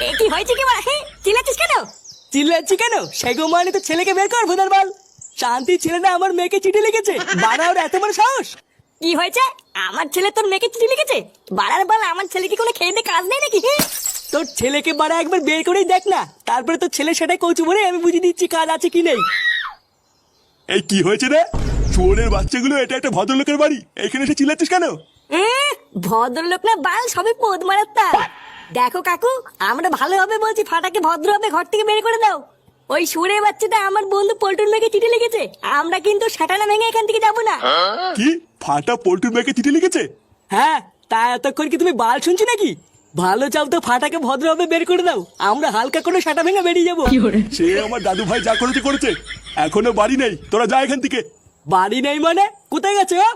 এ কি হয়েছে কি বাড়া হ্যাঁ চিল্লাচ্ছিস কেন? চিল্লাচ্ছি কেন? সেগো মানে তো ছেলেকে বের কর ভোদার বাল। শান্তি ছেলেটা আমার মেয়েকে চিঠি লিখেছে। বাড়া ওর এত বড় সাহস। কি হয়েছে? আমার ছেলে তোর মেয়েকে চিঠি লিখেছে? বাড়ার বল আমার ছেলে কি কোনো খেয়ে কাজ নেই নাকি হ্যাঁ? তোর ছেলেকে বাড়া একবার বের করেই দেখ না। তারপরে তোর ছেলে সেটাই কৌচু বলে আমি বুঝিয়ে দিচ্ছি কাজ আছে কি নেই। এই কি হয়েছে রে? চোরের বাচ্চাগুলো এটা একটা ভদ্রলোকের বাড়ি? এখানে এসে চিল্লাচ্ছিস কেন? এ, ভদ্রলোক না বাল সবে পোদ মারার তার। দেখো কাকু আমরা ভালোভাবে বলছি ফাটাকে ভদ্রভাবে ঘর থেকে বের করে দাও। ওই সুরে বাচ্চাটা আমার বন্ধু পল্টন মেয়েকে চিঠি লিখেছে। আমরা কিন্তু সাটানা ভেঙে এখান থেকে যাব না। কি? ফাটা পল্টুর মেয়েকে চিঠি লিখেছে? হ্যাঁ তা এতক্ষণ কি তুমি বাল শুনছি নাকি? ভালো চাও তো ফাটাকে ভদ্রভাবে বের করে দাও। আমরা হালকা করে সাটা ভেঙে বেরিয়ে যাব। সে আমার দাদু ভাই যা করেছে করেছে। এখনও বাড়ি নেই। তোরা যা এখান থেকে। বাড়ি নেই মানে? কোথায় গেছে ও?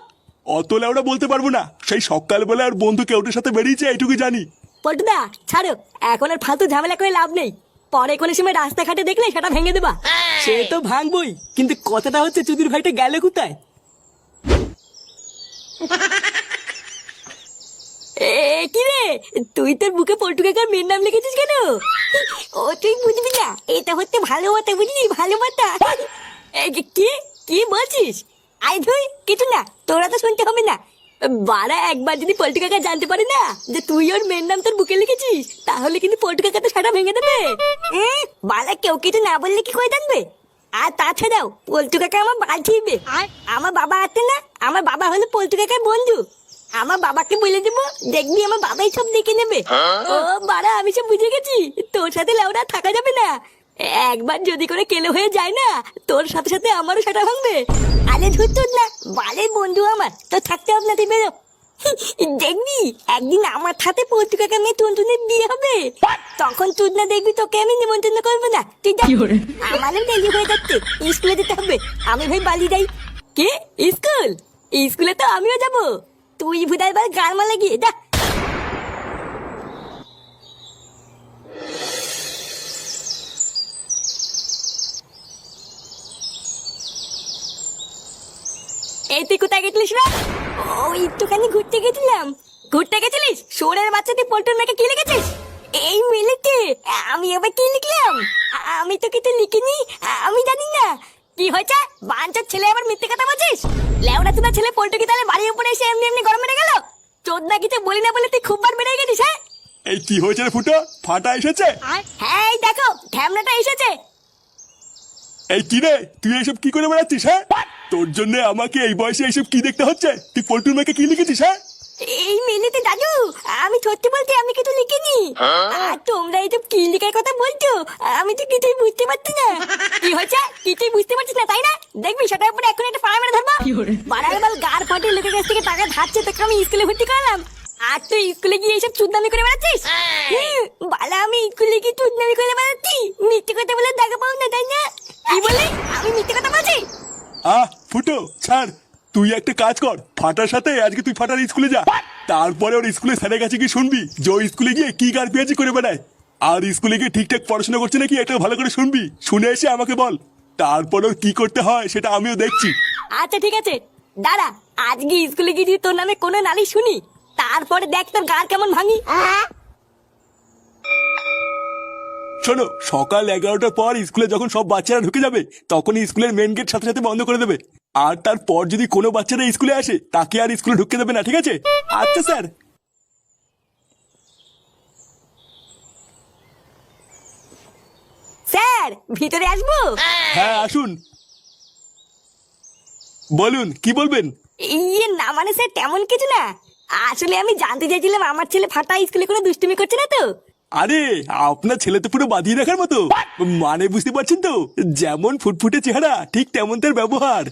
অত লেওড়া বলতে পারব না। সেই সকালবেলা আর বন্ধু কেউটের সাথে বেরিয়েছে এইটুকু জানি। পল্টুদা ছাড়ো। এখন আর ফালতু ঝামেলা করে লাভ নেই। পরে কোনো সময় রাস্তাঘাটে দেখলে সেটা ভেঙে দেবা। সে তো ভাঙবই কিন্তু কথাটা হচ্ছে চুদির ভাইটা গেলে কোথায়? এ কি রে? তুই তোর বুকে পল্টু কাকার মেয়ের নাম লিখেছিস কেন? ও তুই বুঝবি না। এটা হচ্ছে ভালো কথা বুঝলি? ভালো কথা কি? কি বলছিস? আই ধুই কিছু না তোরা তো শুনতে হবে না। বারা একবার যদি পল্টু কাকা জানতে পারে না যে তুই ওর মেয়ের নাম তোর বুকে লিখেছিস তাহলে কিন্তু পল্টু কাকা তো সারা ভেঙে দেবে। এ, বারা কেউ কিছু না বললে কি করে জানবে? আর তাছাড়াও পল্টু কাকা আমার ঠিকবে আমার বাবা আছে না আমার বাবা হলো পল্টু কাকার বন্ধু। আমার বাবাকে বলে দেব দেখবি আমার বাবাই সব দেখে নেবে। ও বাড়া আমি সব বুঝে গেছি তোর সাথে লাউডা থাকা যাবে না। একবার যদি করে কেলো হয়ে যায় না তোর সাথে সাথে আমারও সেটা ভাঙবে। আরে ধুর না বালের বন্ধু আমার তো থাকতে হবে না তুই বেরো। দেখবি একদিন আমার সাথে পত্রিকাকে মেয়ে টুনটুনের বিয়ে হবে। তখন তুই না দেখবি তোকে আমি নিমন্ত্রণ করব না। তুই যা আমারও দেরি হয়ে যাচ্ছে স্কুলে যেতে হবে। আমি ভাই বালি যাই। কে? স্কুল? স্কুলে তো আমিও যাব। তুই ভুদার বার গান মালা গিয়ে যা এই তুই কোথায় গেছিলিস না ও একটুখানি ঘুরতে গেছিলাম। ঘুরতে গেছিলিস? সোরের বাচ্চা তুই পল্টন মেয়েকে কি লিখেছিস? এই মিলেতে আমি আবার কি লিখলাম? আমি তো কিছু লিখিনি আমি জানি না। কি হয়েছে? বাঞ্চার ছেলে আবার মিথ্যে কথা বলছিস? লেওড়া তোমার ছেলে পল্টু কি তাহলে বাড়ির উপরে এসে এমনি এমনি গরম মেরে গেল? চোদ্দা কিছু বলি না বলে তুই খুব বার বেড়ে গেছিস হ্যাঁ? এই কি হয়েছে রে ফুটো? ফাটা এসেছে? হ্যাঁ এই দেখো ঢ্যামনাটা এসেছে। এই কি রে? তুই এইসব কি করে বেড়াচ্ছিস হ্যাঁ? তোর জন্য আমাকে এই বয়সে এইসব কি দেখতে হচ্ছে? তুই পল্টুর মেয়েকে কি লিখেছিস হ্যাঁ? এই মিলিতে দাদু। আমি সত্যি বলতে আমি কিছু লিখিনি। আর তোমরা এই যে কি লিখার কথা বলছো? আমি তো কিছুই বুঝতে পারছি না। কি হয়েছে? কিছুই বুঝতে পারছিস না তাই না? দেখবি সেটার উপরে এখন একটা পাড়া মেরে ধরবো। বাড়ার বাল গার ফাটে লোকের কাছ থেকে টাকা ধারছে তোকে আমি স্কুলে ভর্তি করালাম। আর তুই স্কুলে গিয়ে এইসব চুদনামি করে বেড়াচ্ছিস? বালা আমি স্কুলে গিয়ে চুদনামি করে বেড়াচ্ছি। আহ ফুটো ছাড়। তুই একটা কাজ কর। ফাটার সাথে আজকে তুই ফাটার স্কুলে যা। তারপরে ওর স্কুলে স্যারের কাছে গিয়ে শুনবি যে ও স্কুলে গিয়ে কি গার পেয়েছি করে বেড়ায়। আর স্কুলে গিয়ে ঠিকঠাক পড়াশোনা করছে নাকি এটা ভালো করে শুনবি? শুনে এসে আমাকে বল। তারপর ওর কি করতে হয় সেটা আমিও দেখছি। আচ্ছা ঠিক আছে। দাঁড়া আজকে স্কুলে গিয়ে তোর নামে কোনো নালিশ শুনি তারপরে দেখ তোর গার কেমন ভাঙি। শোনো সকাল এগারোটার পর স্কুলে যখন সব বাচ্চারা ঢুকে যাবে তখন স্কুলের মেন গেট সাথে সাথে বন্ধ করে দেবে। আর তারপর যদি কোনো বাচ্চারা স্কুলে আসে তাকে আর স্কুলে ঢুকতে দেবে না ঠিক আছে? আচ্ছা স্যার। স্যার ভিতরে আসব? হ্যাঁ আসুন। বলুন কি বলবেন? ইয়ে না মানে স্যার তেমন কিছু না। আসলে আমি জানতে চাইছিলাম আমার ছেলে ফাটা স্কুলে কোনো দুষ্টুমি করছে না তো? আরে আপনার ছেলে তো পুরো বাঁধিয়ে রাখার মতো। মানে বুঝতে পারছেন তো? যেমন ফুটফুটে চেহারা ঠিক তেমন তার ব্যবহার।